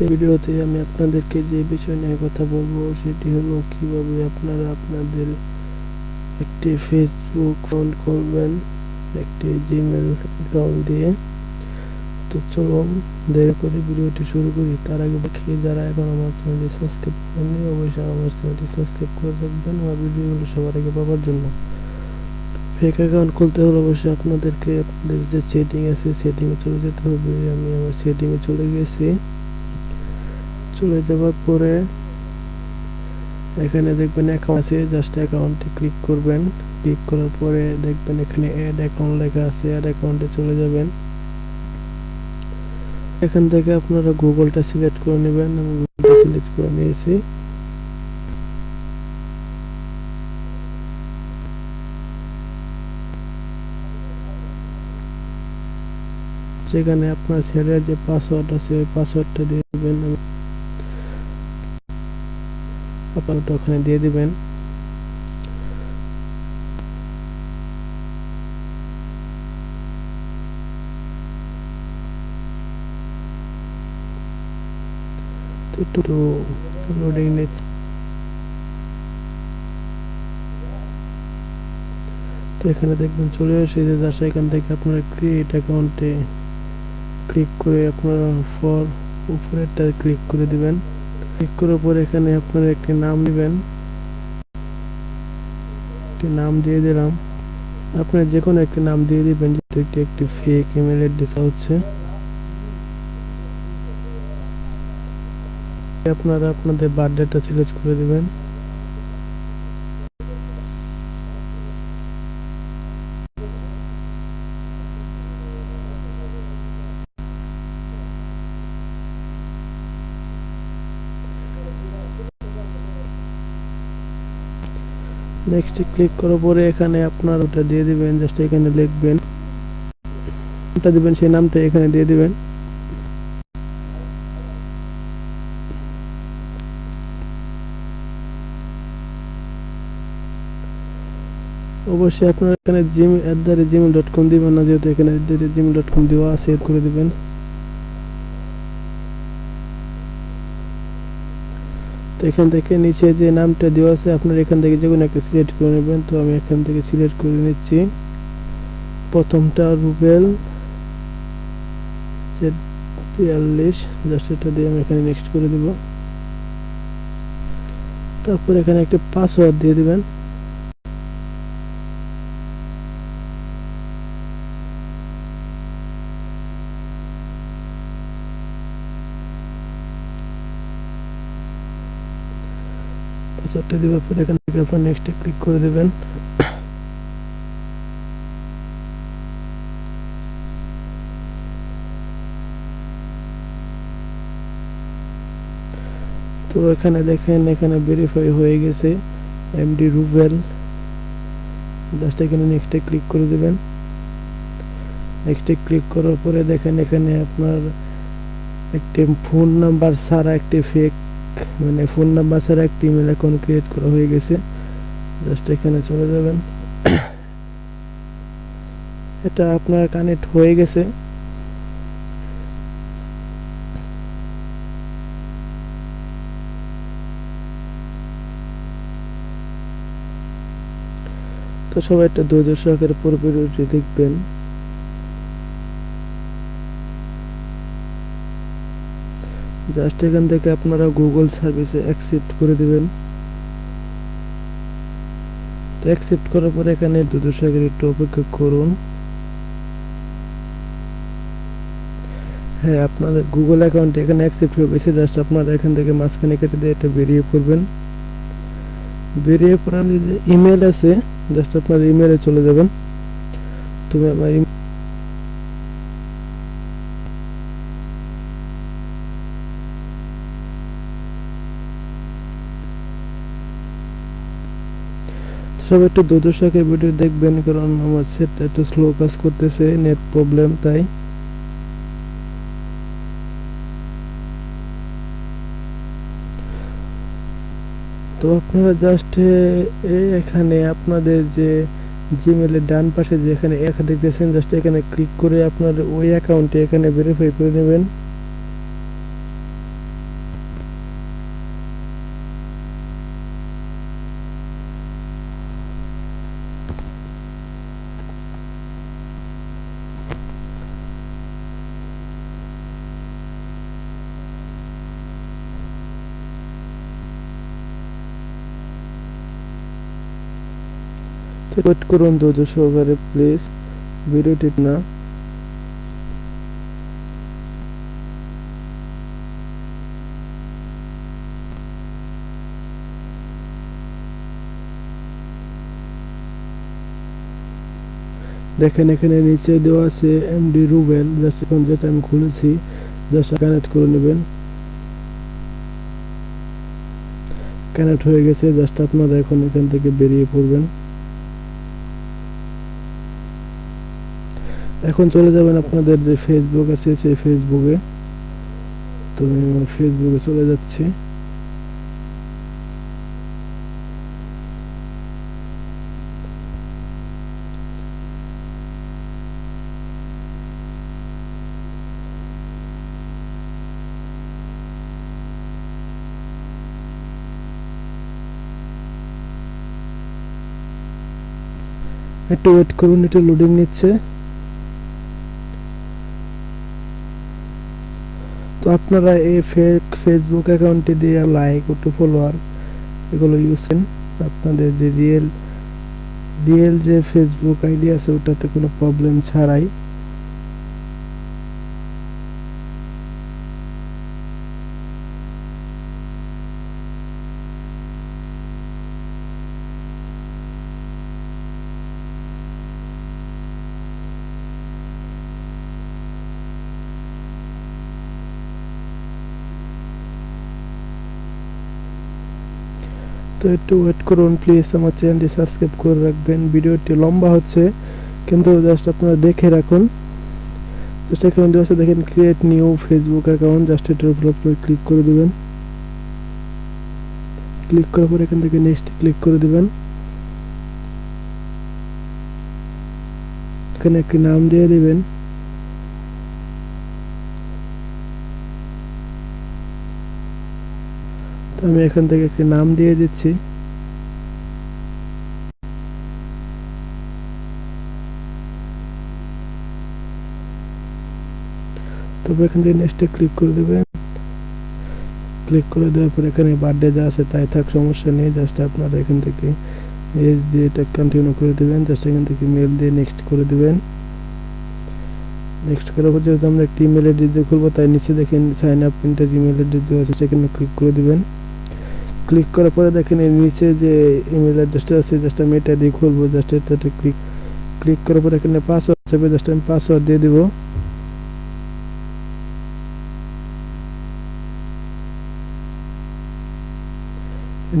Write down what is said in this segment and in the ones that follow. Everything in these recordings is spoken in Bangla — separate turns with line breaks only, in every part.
আজকের ভিডিওতে আমি আপনাদেরকে যে বিষয় নিয়ে কথা বলব, সেটি হলো কীভাবে আপনারা আপনাদের একটি ফেসবুক অ্যাকাউন্ট করবেন, একটি জিমেল অ্যাকাউন্ট দিয়ে। তো চলুন, দেরি করে ভিডিওটি শুরু করি। তার আগে বাকি যারা এখন আমার চ্যানেলটি সাবস্ক্রাইব করেননি, অবশ্যই আমার চ্যানেলটি সাবস্ক্রাইব করে রাখবেন আমার ভিডিওগুলো সবার আগে পাওয়ার জন্য। ফেক অ্যাকাউন্ট খুলতে হলে অবশ্যই আপনাদেরকে, আপনাদের যে সেটিং আছে সেটিংয়ে চলে যেতে হবে। আমি আমার সেটিংয়ে চলে গেছি। চলে যাওয়ার পরে এখানে দেখবেন অ্যাকাউন্ট আছে জাস্ট অ্যাকাউন্টে ক্লিক করবেন। ক্লিক করার পরে দেখবেন এখানে অ্যাড অ্যাকাউন্ট লেখা আছে অ্যাড অ্যাকাউন্টে চলে যাবেন। এখান থেকে আপনারা গুগলটা সিলেক্ট করে নেবেন, আমি গুগলটা সিলেক্ট করে নিয়েছি। সেখানে আপনার ছেলের যে পাসওয়ার্ড আছে, ওই পাসওয়ার্ডটা দিয়ে দেবেন। আপনারটা ওখানে দিয়ে দিবেন। লোডিং তো এখানে দেখবেন চলে এসেছে জাস্ট এখান থেকে আপনার ক্রিয়েট অ্যাকাউন্টে ক্লিক করে আপনারা ফর উপরেরটা ক্লিক করে দিবেন। ক্লিক করার পর এখানে আপনারা একটি নাম দিবেন। একটি নাম দিয়ে দিলাম। আপনি যে কোনো একটি নাম দিয়ে দিবেন, যেহেতু এটি একটি ফেক ইমেল অ্যাড্রেস হচ্ছে। আপনারা আপনাদের বার্থডেটা সিলেক্ট করে দিবেন। নেক্সটে ক্লিক করার পরে এখানে আপনার ওটা দিয়ে দিবেন জাস্ট এখানে লিখবেন। নামটা দিবেন, সেই নামটা এখানে দিয়ে দিবেন। অবশ্যই আপনার এখানে gym at the rate Gmail dot com দিবেন না, যেহেতু এখানে জিমেল ডট কম দেওয়া আছে করে দিবেন। তো এখান থেকে নিচে যে নামটা দেওয়া আছে, আপনার এখান থেকে যে কোনো একটা সিলেক্ট করে নেবেন। তো আমি এখান থেকে সিলেক্ট করে নিচ্ছি। প্রথমটা রুবেল বিয়াল্লিশ জাস্ট এটা দিয়ে আমি এখানে নেক্সট করে দেব। তারপর এখানে একটা পাসওয়ার্ড দিয়ে দিবেন। পাসওয়ার্ডটা দেওয়ার পর এখান থেকে আপনার নেক্সটে ক্লিক করে দেবেন। তো এখানে দেখেন, এখানে ভেরিফাই হয়ে গেছে এমডি রুবেল জাস্ট এখানে নেক্সটে ক্লিক করে দেবেন। নেক্সটে ক্লিক করার পরে দেখেন, এখানে আপনার একটি ফোন নাম্বার ছাড়া একটি ফেক মানে ফোন নাম্বার ছাড়া একটি ইমেল অ্যাকাউন্ট ক্রিয়েট করা হয়ে গেছে। জাস্ট এখানে চলে যাবেন। এটা আপনার কানেক্ট হয়ে গেছে। তো সবাই একটা ধৈর্য সহকারে পুরো ভিডিওটি দেখবেন। জাস্ট এখান থেকে আপনারা গুগল সার্ভিসে অ্যাকসেপ্ট করে দিবেন। তো অ্যাকসেপ্ট করার পরে এখানে দুটো সেকেন্ড একটু অপেক্ষা করুন। হ্যাঁ আপনাদের গুগল অ্যাকাউন্ট এখানে অ্যাকসেপ্ট হয়ে গেছে জাস্ট আপনারা এখান থেকে মাঝখানে কেটে দিয়ে এটা বেরিয়ে পড়বেন। বেরিয়ে পড়ার যে ইমেল আছে জাস্ট আপনার ইমেলে চলে যাবেন। তুমি আমার সব একটু দুদশকের ভিডিও দেখবেন, কারণ আমার সেটটা একটু স্লো কাজ করতেছে নেট প্রবলেম তাই। তো আপনারা জাস্ট এখানে আপনাদের যে জিমেলের ডান পাশে যে এখানে এক দেখতেছেন জাস্ট এখানে ক্লিক করে আপনার ওই অ্যাকাউন্টে এখানে ভেরিফাই করে নেবেন। ওয়েট করুন ধৈর্য সহকারে প্লিজ ভিডিওটি না। দেখেন এখানে নিচে দেওয়া আছে এমডি রুবেল জাস্ট এখন যেটা আমি খুলেছি জাস্ট কানেক্ট করে নেবেন। কানেক্ট হয়ে গেছে জাস্ট আপনারা এখন এখান থেকে বেরিয়ে পড়বেন। এখন চলে যাবেন আপনাদের যে ফেসবুক আছে, সেই ফেসবুকে তো আমি ফেসবুকে চলে যাচ্ছি। একটু ওয়েট করুন, একটু লোডিং নিচ্ছে। তো আপনারা এই ফেসবুক অ্যাকাউন্টে দিয়ে লাইক টু ফলোয়ার এগুলো ইউজ করেন। আপনাদের যে রিয়েল রিয়েল যে ফেসবুক আইডি আছে, ওটাতে কোনো প্রবলেম ছাড়াই তো একটু ওয়েট করুন প্লিজ আমার চ্যানেলটি সাবস্ক্রাইব করে রাখবেন। ভিডিওটি লম্বা হচ্ছে, কিন্তু জাস্ট আপনারা দেখে রাখুন। জাস্ট এখানে আছে দেখেন create new Facebook account just এটার উপর আপনারা ক্লিক করে দিবেন। ক্লিক করার পর এখান থেকে নেক্সট ক্লিক করে দিবেন। এখানে একটি নাম দিয়ে দিবেন। তো আমি এখান থেকে একটি নাম দিয়ে দিচ্ছি। তবে এখান থেকে নেক্সটে ক্লিক করে দেবেন। ক্লিক করে দেওয়ার পর এখানে বার্থডে যা আছে তাই থাক, সমস্যা নেই জাস্ট আপনারা এখান থেকে এজ দিয়ে এটা কন্টিনিউ করে দেবেন জাস্ট এখান থেকে মেল দিয়ে নেক্সট করে দেবেন। নেক্সট করার পর যেহেতু আমরা একটি ইমেল অ্যাড্রেস দিয়ে খুলবো, তাই নিচে দেখেন sign up enter email address দেওয়া আছে, সেখানে ক্লিক করে দিবেন। ক্লিক করার পরে দেখেন এর নিচে যে ইমেল অ্যাড্রেসটা আছে জাস্ট আমি এটা দিয়ে খুলবো জাস্ট এটাতে ক্লিক ক্লিক করার পরে এখানে পাসওয়ার্ড হিসেবে জাস্ট আমি পাসওয়ার্ড দিয়ে দিব।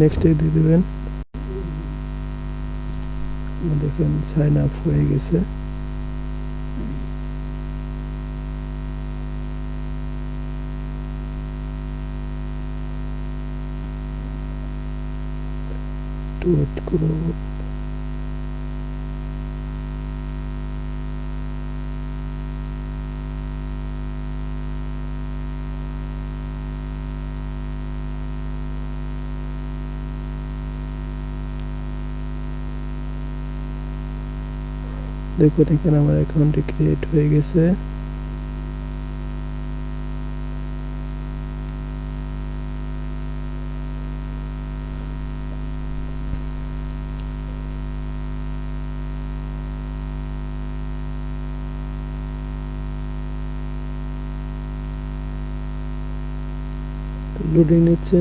নেক্সট দিয়ে দেবেন। দেখেন সাইন আপ হয়ে গেছে। ওয়েট করো দেখুন এখানে আমার অ্যাকাউন্টটি ক্রিয়েট হয়ে গেছে। লোডিং নিচ্ছে।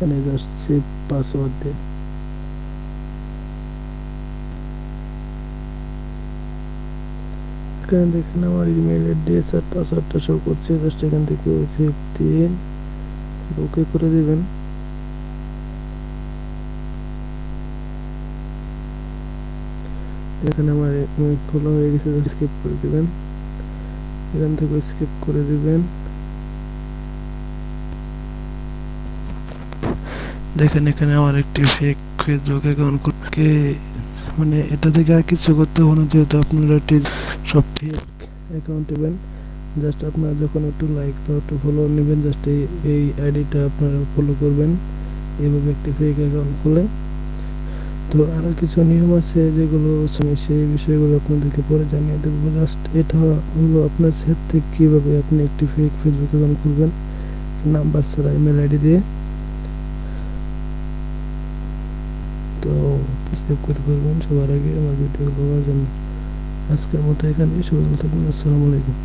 এখানে জাস্ট সেভ পাসওয়ার্ড। দিন এখানে দেখেন আমার ইমেল অ্যাড্রেস আর পাসওয়ার্ডটা শো করছে। জাস্ট এখান থেকে সেভ দিন ওকে করে দিবেন। এখানে আমার খোলা হয়ে গেছে। স্কিপ করে দিবেন। এখান থেকে স্কিপ করে দিবেন। দেখেন, এখানে আমার একটি ফেক ফেসবুক অ্যাকাউন্ট কে মানে এটা থেকে আর কিছু করতে হবে না, যেহেতু আপনারা একটি সব ফেক অ্যাকাউন্ট নেবেন। জাস্ট আপনারা যখন একটু লাইক বা একটু ফলো নেবেন জাস্ট এই এই আইডিটা আপনারা ফলো করবেন। এভাবে একটি ফেক অ্যাকাউন্ট খুলে। তো আরও কিছু নিয়ম আছে যেগুলো সেই বিষয়গুলো আপনাদেরকে পরে জানিয়ে দেবো। জাস্ট এটা হলো আপনার সেট থেকে কীভাবে আপনি একটি ফেক ফেসবুক অ্যাকাউন্ট খুলবেন। নাম্বার ছাড়া ইমেল আইডি দিয়ে। তো সেভ করে করবেন সবার আগে আমার ভিডিও আজকের মতো এখানে সবাই ভালো থাকবেন, আসসালামু আলাইকুম।